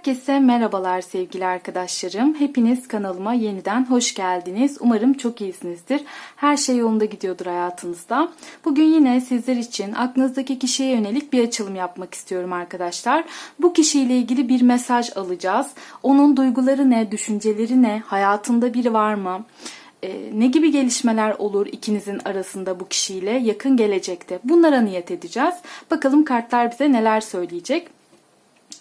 Herkese merhabalar sevgili arkadaşlarım. Hepiniz kanalıma yeniden hoş geldiniz. Umarım çok iyisinizdir. Her şey yolunda gidiyordur hayatınızda. Bugün yine sizler için aklınızdaki kişiye yönelik bir açılım yapmak istiyorum arkadaşlar. Bu kişiyle ilgili bir mesaj alacağız. Onun duyguları ne, düşünceleri ne, hayatında biri var mı? Ee, ne gibi gelişmeler olur ikinizin arasında bu kişiyle yakın gelecekte? Bunlara niyet edeceğiz. Bakalım kartlar bize neler söyleyecek.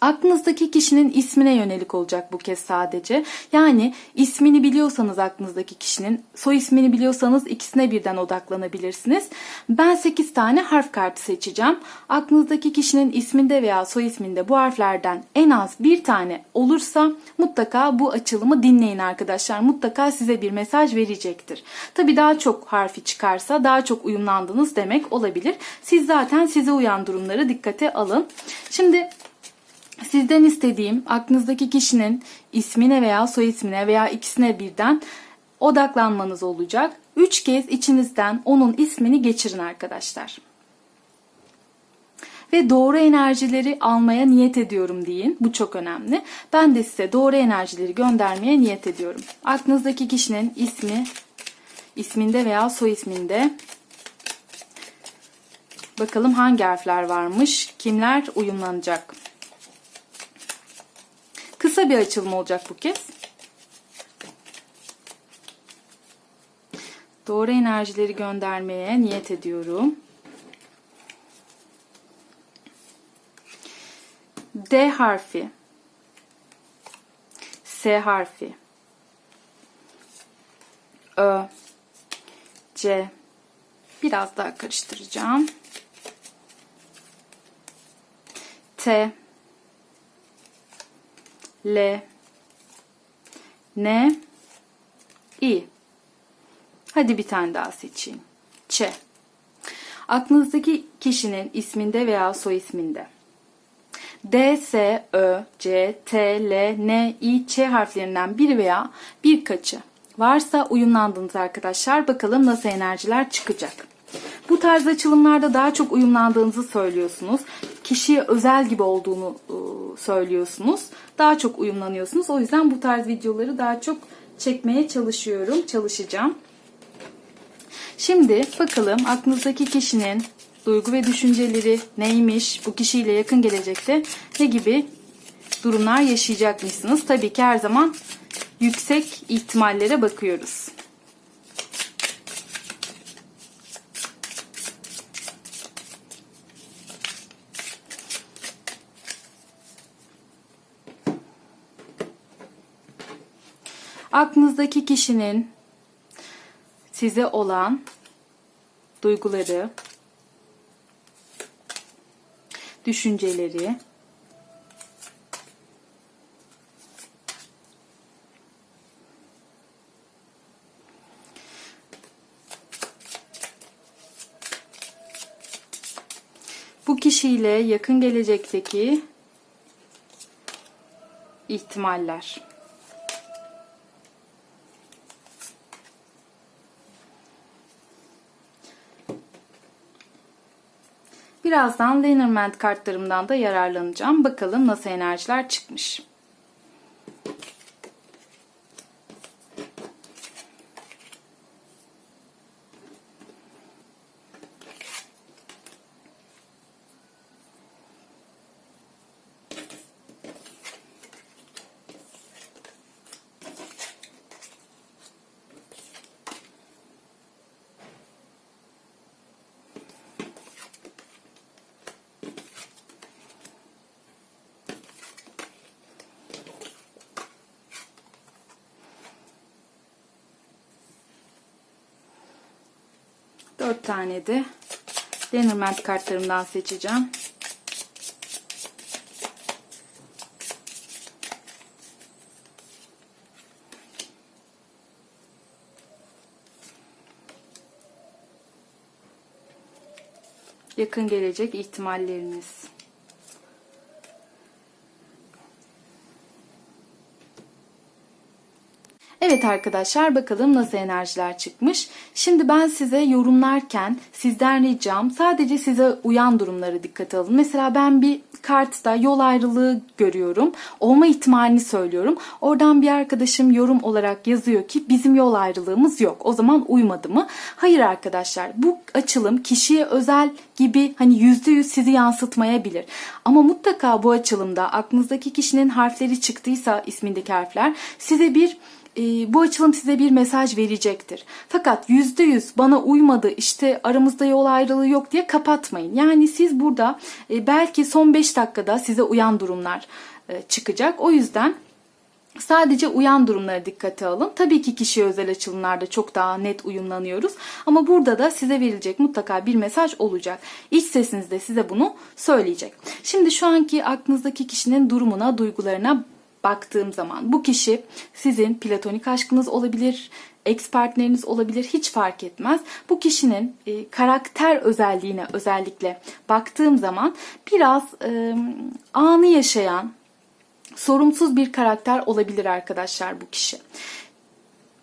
Aklınızdaki kişinin ismine yönelik olacak bu kez sadece. Yani ismini biliyorsanız aklınızdaki kişinin, soy ismini biliyorsanız ikisine birden odaklanabilirsiniz. Ben 8 tane harf kartı seçeceğim. Aklınızdaki kişinin isminde veya soy isminde bu harflerden en az bir tane olursa mutlaka bu açılımı dinleyin arkadaşlar. Mutlaka size bir mesaj verecektir. Tabi daha çok harfi çıkarsa daha çok uyumlandınız demek olabilir. Siz zaten size uyan durumları dikkate alın. Şimdi Sizden istediğim aklınızdaki kişinin ismine veya soy ismine veya ikisine birden odaklanmanız olacak. Üç kez içinizden onun ismini geçirin arkadaşlar. Ve doğru enerjileri almaya niyet ediyorum deyin. Bu çok önemli. Ben de size doğru enerjileri göndermeye niyet ediyorum. Aklınızdaki kişinin ismi, isminde veya soy isminde Bakalım hangi harfler varmış, kimler uyumlanacak. Kısa bir açılım olacak bu kez. Doğru enerjileri göndermeye niyet ediyorum. D harfi. S harfi. Ö. C. Biraz daha karıştıracağım. T. L N İ Hadi bir tane daha seçeyim. Ç Aklınızdaki kişinin isminde veya soy isminde D, S, Ö, C, T, L, N, İ, Ç harflerinden biri veya birkaçı varsa uyumlandınız arkadaşlar. Bakalım nasıl enerjiler çıkacak. Bu tarz açılımlarda daha çok uyumlandığınızı söylüyorsunuz. Kişiye özel gibi olduğunu ıı, söylüyorsunuz. Daha çok uyumlanıyorsunuz. O yüzden bu tarz videoları daha çok çekmeye çalışıyorum, çalışacağım. Şimdi bakalım aklınızdaki kişinin duygu ve düşünceleri neymiş? Bu kişiyle yakın gelecekte ne gibi durumlar yaşayacakmışsınız? Tabii ki her zaman yüksek ihtimallere bakıyoruz. Aklınızdaki kişinin size olan duyguları, düşünceleri, bu kişiyle yakın gelecekteki ihtimaller. Birazdan Lenormand kartlarımdan da yararlanacağım. Bakalım nasıl enerjiler çıkmış. Dört tane de Lenormand kartlarımdan seçeceğim. Yakın gelecek ihtimalleriniz. Evet arkadaşlar bakalım nasıl enerjiler çıkmış. Şimdi ben size yorumlarken sizden ricam sadece size uyan durumları dikkate alın. Mesela ben bir kartta yol ayrılığı görüyorum. Olma ihtimalini söylüyorum. Oradan bir arkadaşım yorum olarak yazıyor ki bizim yol ayrılığımız yok. O zaman uymadı mı? Hayır arkadaşlar bu açılım kişiye özel gibi hani yüzde yüz sizi yansıtmayabilir. Ama mutlaka bu açılımda aklınızdaki kişinin harfleri çıktıysa ismindeki harfler size bir e, bu açılım size bir mesaj verecektir. Fakat yüzde yüz bana uymadı işte aramızda yol ayrılığı yok diye kapatmayın. Yani siz burada e, belki son 5 dakikada size uyan durumlar e, çıkacak. O yüzden Sadece uyan durumlara dikkate alın. Tabii ki kişiye özel açılımlarda çok daha net uyumlanıyoruz. Ama burada da size verilecek mutlaka bir mesaj olacak. İç sesiniz de size bunu söyleyecek. Şimdi şu anki aklınızdaki kişinin durumuna, duygularına baktığım zaman bu kişi sizin platonik aşkınız olabilir, ex partneriniz olabilir hiç fark etmez. Bu kişinin e, karakter özelliğine özellikle baktığım zaman biraz e, anı yaşayan, sorumsuz bir karakter olabilir arkadaşlar bu kişi.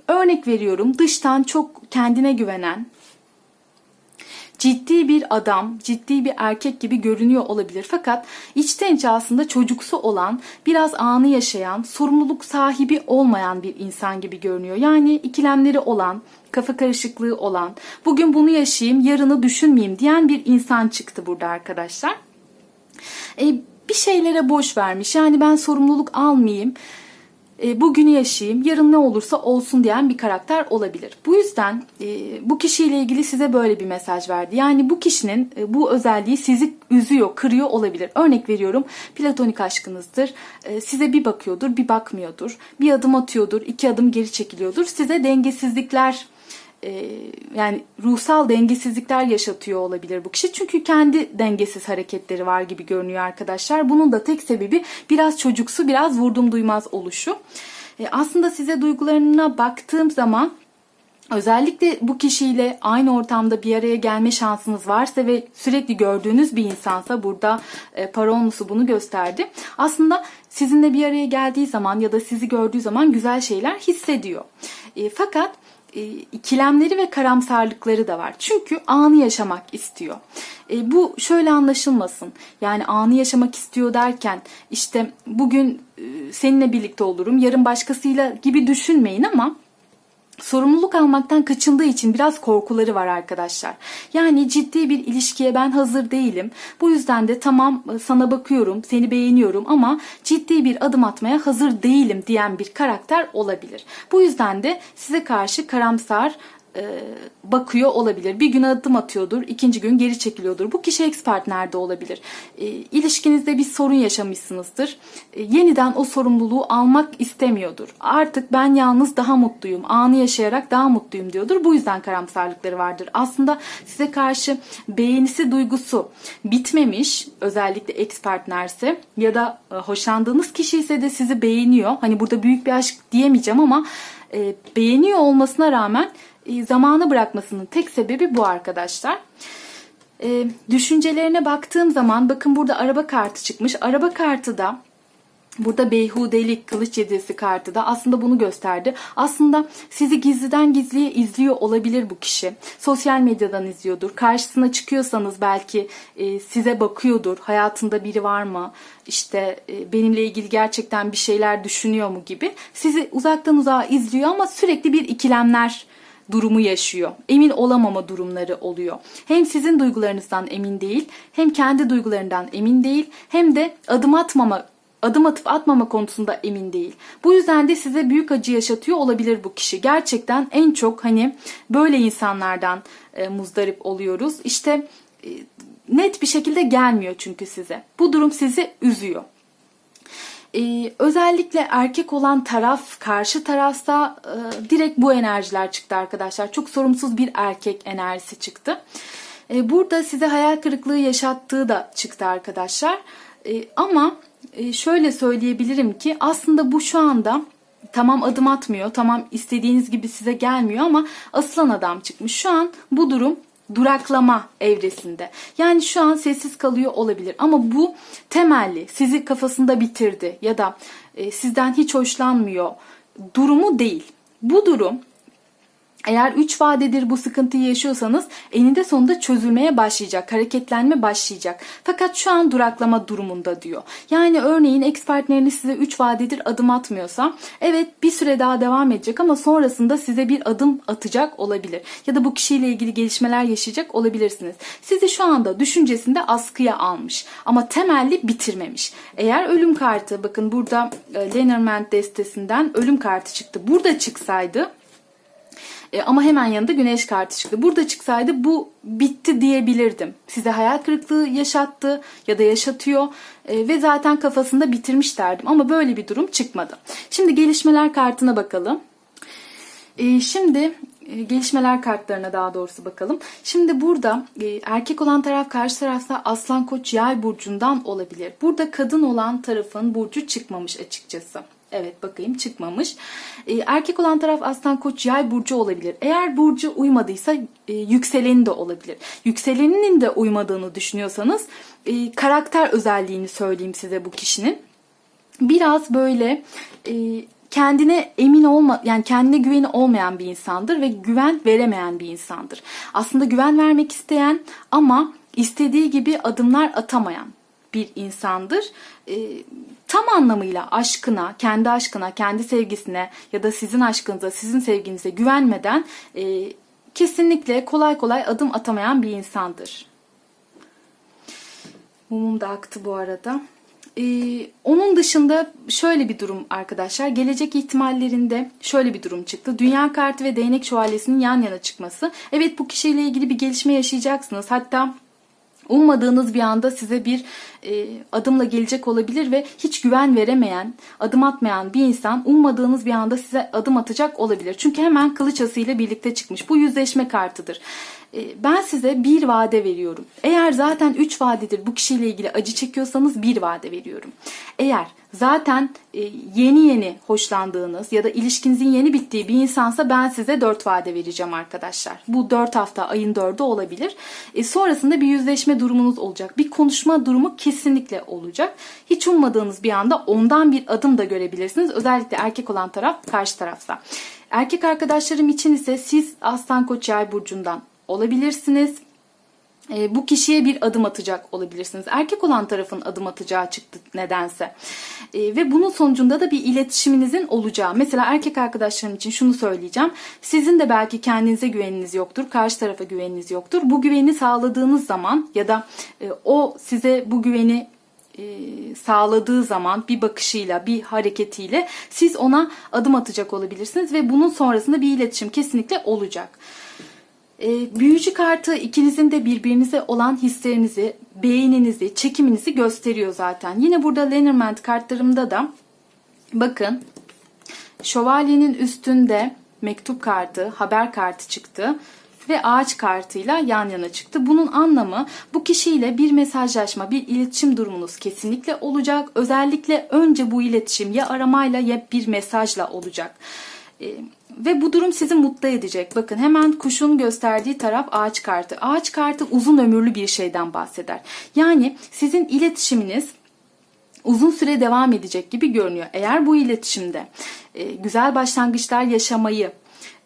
Örnek veriyorum dıştan çok kendine güvenen, ciddi bir adam, ciddi bir erkek gibi görünüyor olabilir. Fakat içten içe aslında çocuksu olan, biraz anı yaşayan, sorumluluk sahibi olmayan bir insan gibi görünüyor. Yani ikilemleri olan, kafa karışıklığı olan, bugün bunu yaşayayım, yarını düşünmeyeyim diyen bir insan çıktı burada arkadaşlar. E, bir şeylere boş vermiş. Yani ben sorumluluk almayayım e, bugünü yaşayayım, yarın ne olursa olsun diyen bir karakter olabilir. Bu yüzden e, bu kişiyle ilgili size böyle bir mesaj verdi. Yani bu kişinin e, bu özelliği sizi üzüyor, kırıyor olabilir. Örnek veriyorum platonik aşkınızdır. Size bir bakıyordur, bir bakmıyordur. Bir adım atıyordur, iki adım geri çekiliyordur. Size dengesizlikler yani ruhsal dengesizlikler yaşatıyor olabilir bu kişi. Çünkü kendi dengesiz hareketleri var gibi görünüyor arkadaşlar. Bunun da tek sebebi biraz çocuksu, biraz vurdum duymaz oluşu. E, aslında size duygularına baktığım zaman Özellikle bu kişiyle aynı ortamda bir araya gelme şansınız varsa ve sürekli gördüğünüz bir insansa burada e, bunu gösterdi. Aslında sizinle bir araya geldiği zaman ya da sizi gördüğü zaman güzel şeyler hissediyor. E, fakat e, ikilemleri ve karamsarlıkları da var. Çünkü anı yaşamak istiyor. E, bu şöyle anlaşılmasın. Yani anı yaşamak istiyor derken işte bugün e, seninle birlikte olurum, yarın başkasıyla gibi düşünmeyin ama sorumluluk almaktan kaçındığı için biraz korkuları var arkadaşlar. Yani ciddi bir ilişkiye ben hazır değilim. Bu yüzden de tamam sana bakıyorum, seni beğeniyorum ama ciddi bir adım atmaya hazır değilim diyen bir karakter olabilir. Bu yüzden de size karşı karamsar, e, bakıyor olabilir. Bir gün adım atıyordur, ikinci gün geri çekiliyordur. Bu kişi ex partnerde olabilir. E, ilişkinizde bir sorun yaşamışsınızdır. E, yeniden o sorumluluğu almak istemiyordur. Artık ben yalnız daha mutluyum, anı yaşayarak daha mutluyum diyordur. Bu yüzden karamsarlıkları vardır. Aslında size karşı beğenisi duygusu bitmemiş, özellikle ex partnerse ya da e, hoşlandığınız kişi ise de sizi beğeniyor. Hani burada büyük bir aşk diyemeyeceğim ama e, beğeniyor olmasına rağmen e, zamanı bırakmasının tek sebebi bu arkadaşlar. E, düşüncelerine baktığım zaman bakın burada araba kartı çıkmış. Araba kartı da Burada beyhudelik kılıç yedisi kartı da aslında bunu gösterdi. Aslında sizi gizliden gizliye izliyor olabilir bu kişi. Sosyal medyadan izliyordur. Karşısına çıkıyorsanız belki e, size bakıyordur. Hayatında biri var mı? İşte e, benimle ilgili gerçekten bir şeyler düşünüyor mu gibi. Sizi uzaktan uzağa izliyor ama sürekli bir ikilemler durumu yaşıyor. Emin olamama durumları oluyor. Hem sizin duygularınızdan emin değil, hem kendi duygularından emin değil, hem de adım atmama adım atıp atmama konusunda emin değil. Bu yüzden de size büyük acı yaşatıyor olabilir bu kişi. Gerçekten en çok hani böyle insanlardan e, muzdarip oluyoruz. İşte e, net bir şekilde gelmiyor çünkü size. Bu durum sizi üzüyor. Ee, özellikle erkek olan taraf karşı tarafta e, direkt bu enerjiler çıktı arkadaşlar. Çok sorumsuz bir erkek enerjisi çıktı. E, burada size hayal kırıklığı yaşattığı da çıktı arkadaşlar. E, ama e, şöyle söyleyebilirim ki aslında bu şu anda tamam adım atmıyor, tamam istediğiniz gibi size gelmiyor ama aslan adam çıkmış. Şu an bu durum duraklama evresinde. Yani şu an sessiz kalıyor olabilir ama bu temelli sizi kafasında bitirdi ya da e, sizden hiç hoşlanmıyor durumu değil. Bu durum eğer 3 vadedir bu sıkıntıyı yaşıyorsanız eninde sonunda çözülmeye başlayacak, hareketlenme başlayacak. Fakat şu an duraklama durumunda diyor. Yani örneğin ex partneriniz size 3 vadedir adım atmıyorsa evet bir süre daha devam edecek ama sonrasında size bir adım atacak olabilir. Ya da bu kişiyle ilgili gelişmeler yaşayacak olabilirsiniz. Sizi şu anda düşüncesinde askıya almış ama temelli bitirmemiş. Eğer ölüm kartı bakın burada e, Lenormand destesinden ölüm kartı çıktı. Burada çıksaydı e, ama hemen yanında güneş kartı çıktı. Burada çıksaydı bu bitti diyebilirdim. Size hayal kırıklığı yaşattı ya da yaşatıyor e, ve zaten kafasında bitirmiş derdim. Ama böyle bir durum çıkmadı. Şimdi gelişmeler kartına bakalım. E, şimdi e, gelişmeler kartlarına daha doğrusu bakalım. Şimdi burada e, erkek olan taraf karşı tarafta Aslan Koç Yay burcundan olabilir. Burada kadın olan tarafın burcu çıkmamış açıkçası. Evet bakayım çıkmamış. Ee, erkek olan taraf aslan koç yay burcu olabilir. Eğer burcu uymadıysa e, yükseleni de olabilir. Yükseleninin de uymadığını düşünüyorsanız e, karakter özelliğini söyleyeyim size bu kişinin. Biraz böyle e, kendine emin olma yani kendine güveni olmayan bir insandır ve güven veremeyen bir insandır. Aslında güven vermek isteyen ama istediği gibi adımlar atamayan bir insandır. E, tam anlamıyla aşkına, kendi aşkına, kendi sevgisine ya da sizin aşkınıza, sizin sevginize güvenmeden e, kesinlikle kolay kolay adım atamayan bir insandır. Mumum da aktı bu arada. Ee, onun dışında şöyle bir durum arkadaşlar. Gelecek ihtimallerinde şöyle bir durum çıktı. Dünya kartı ve değnek şövalyesinin yan yana çıkması. Evet bu kişiyle ilgili bir gelişme yaşayacaksınız. Hatta ummadığınız bir anda size bir e, adımla gelecek olabilir ve hiç güven veremeyen, adım atmayan bir insan ummadığınız bir anda size adım atacak olabilir. Çünkü hemen kılıç ile birlikte çıkmış. Bu yüzleşme kartıdır. E, ben size bir vade veriyorum. Eğer zaten üç vadedir bu kişiyle ilgili acı çekiyorsanız bir vade veriyorum. Eğer zaten e, yeni yeni hoşlandığınız ya da ilişkinizin yeni bittiği bir insansa ben size 4 vade vereceğim arkadaşlar. Bu 4 hafta ayın 4'ü olabilir. E, sonrasında bir yüzleşme durumunuz olacak. Bir konuşma durumu kesinlikle olacak. Hiç ummadığınız bir anda ondan bir adım da görebilirsiniz. Özellikle erkek olan taraf karşı tarafta. Erkek arkadaşlarım için ise siz Aslan Koç Yay burcundan olabilirsiniz e, bu kişiye bir adım atacak olabilirsiniz. Erkek olan tarafın adım atacağı çıktı nedense. E, ve bunun sonucunda da bir iletişiminizin olacağı. Mesela erkek arkadaşlarım için şunu söyleyeceğim. Sizin de belki kendinize güveniniz yoktur. Karşı tarafa güveniniz yoktur. Bu güveni sağladığınız zaman ya da e, o size bu güveni e, sağladığı zaman bir bakışıyla, bir hareketiyle siz ona adım atacak olabilirsiniz ve bunun sonrasında bir iletişim kesinlikle olacak. E, büyücü kartı ikinizin de birbirinize olan hislerinizi, beğeninizi, çekiminizi gösteriyor zaten. Yine burada Lenormand kartlarımda da bakın şövalyenin üstünde mektup kartı, haber kartı çıktı ve ağaç kartıyla yan yana çıktı. Bunun anlamı bu kişiyle bir mesajlaşma, bir iletişim durumunuz kesinlikle olacak. Özellikle önce bu iletişim ya aramayla ya bir mesajla olacak. E, ve bu durum sizi mutlu edecek. Bakın hemen kuşun gösterdiği taraf ağaç kartı. Ağaç kartı uzun ömürlü bir şeyden bahseder. Yani sizin iletişiminiz uzun süre devam edecek gibi görünüyor. Eğer bu iletişimde e, güzel başlangıçlar yaşamayı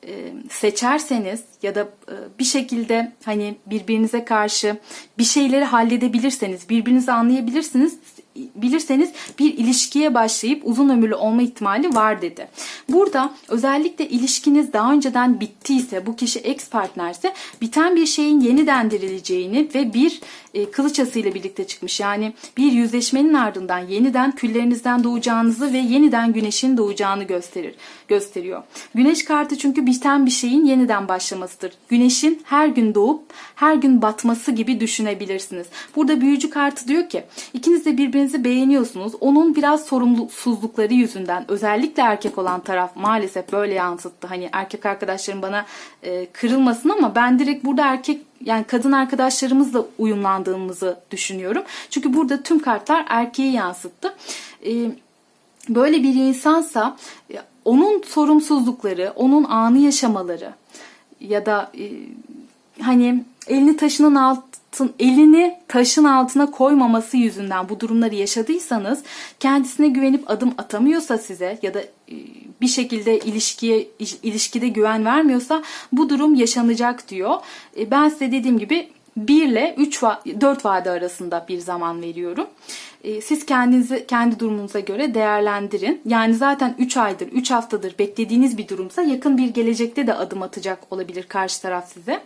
e, seçerseniz ya da e, bir şekilde hani birbirinize karşı bir şeyleri halledebilirseniz, birbirinizi anlayabilirsiniz, bilirseniz bir ilişkiye başlayıp uzun ömürlü olma ihtimali var dedi. Burada özellikle ilişkiniz daha önceden bittiyse, bu kişi ex partnerse biten bir şeyin yeniden dirileceğini ve bir e, kılıç ile birlikte çıkmış. Yani bir yüzleşmenin ardından yeniden küllerinizden doğacağınızı ve yeniden güneşin doğacağını gösterir gösteriyor. Güneş kartı çünkü biten bir şeyin yeniden başlamasıdır. Güneşin her gün doğup her gün batması gibi düşünebilirsiniz. Burada büyücü kartı diyor ki ikiniz de birbirinizi beğeniyorsunuz. Onun biraz sorumsuzlukları yüzünden özellikle erkek olan taraf maalesef böyle yansıttı. Hani erkek arkadaşlarım bana e, kırılmasın ama ben direkt burada erkek yani kadın arkadaşlarımızla uyumlandığımızı düşünüyorum. Çünkü burada tüm kartlar erkeği yansıttı. E, böyle bir insansa e, onun sorumsuzlukları, onun anı yaşamaları ya da e, hani elini taşının altın elini taşın altına koymaması yüzünden bu durumları yaşadıysanız kendisine güvenip adım atamıyorsa size ya da e, bir şekilde ilişkiye iş- ilişkide güven vermiyorsa bu durum yaşanacak diyor. E, ben size dediğim gibi 1 ile 3 4 vade arasında bir zaman veriyorum. E, Siz kendinizi kendi durumunuza göre değerlendirin. Yani zaten 3 aydır, 3 haftadır beklediğiniz bir durumsa yakın bir gelecekte de adım atacak olabilir karşı taraf size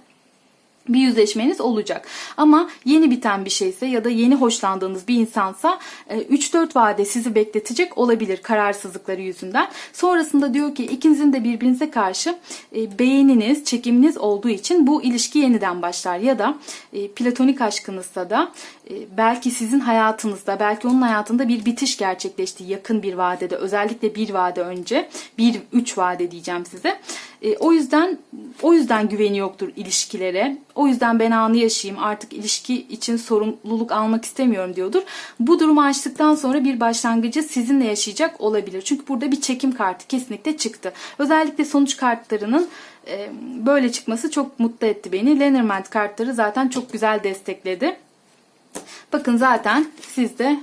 bir yüzleşmeniz olacak. Ama yeni biten bir şeyse ya da yeni hoşlandığınız bir insansa e, 3-4 vade sizi bekletecek olabilir kararsızlıkları yüzünden. Sonrasında diyor ki ikinizin de birbirinize karşı e, beğeniniz, çekiminiz olduğu için bu ilişki yeniden başlar. Ya da e, platonik aşkınızsa da e, belki sizin hayatınızda, belki onun hayatında bir bitiş gerçekleşti yakın bir vadede. Özellikle bir vade önce, bir üç vade diyeceğim size. E, o yüzden o yüzden güveni yoktur ilişkilere. O yüzden ben anı yaşayayım artık ilişki için sorumluluk almak istemiyorum diyordur. Bu durumu açtıktan sonra bir başlangıcı sizinle yaşayacak olabilir. Çünkü burada bir çekim kartı kesinlikle çıktı. Özellikle sonuç kartlarının e, böyle çıkması çok mutlu etti beni. Lenormand kartları zaten çok güzel destekledi. Bakın zaten siz de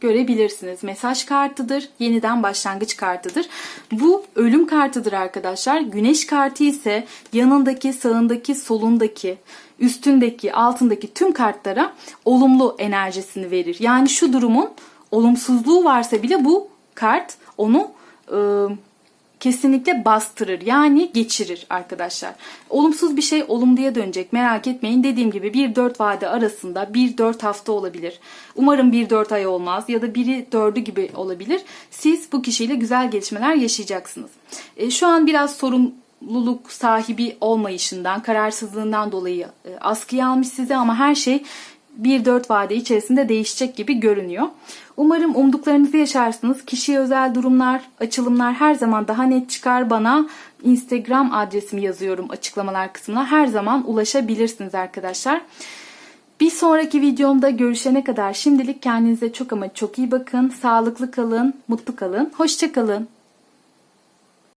görebilirsiniz. Mesaj kartıdır, yeniden başlangıç kartıdır. Bu ölüm kartıdır arkadaşlar. Güneş kartı ise yanındaki, sağındaki, solundaki, üstündeki, altındaki tüm kartlara olumlu enerjisini verir. Yani şu durumun olumsuzluğu varsa bile bu kart onu e, kesinlikle bastırır. Yani geçirir arkadaşlar. Olumsuz bir şey olumluya dönecek. Merak etmeyin. Dediğim gibi 1-4 vade arasında 1-4 hafta olabilir. Umarım 1-4 ay olmaz ya da biri 4'ü gibi olabilir. Siz bu kişiyle güzel gelişmeler yaşayacaksınız. E, şu an biraz sorumluluk sahibi olmayışından, kararsızlığından dolayı e, askıya almış sizi ama her şey 1-4 vade içerisinde değişecek gibi görünüyor. Umarım umduklarınızı yaşarsınız. Kişiye özel durumlar, açılımlar her zaman daha net çıkar bana. Instagram adresimi yazıyorum açıklamalar kısmına. Her zaman ulaşabilirsiniz arkadaşlar. Bir sonraki videomda görüşene kadar şimdilik kendinize çok ama çok iyi bakın. Sağlıklı kalın, mutlu kalın. Hoşçakalın.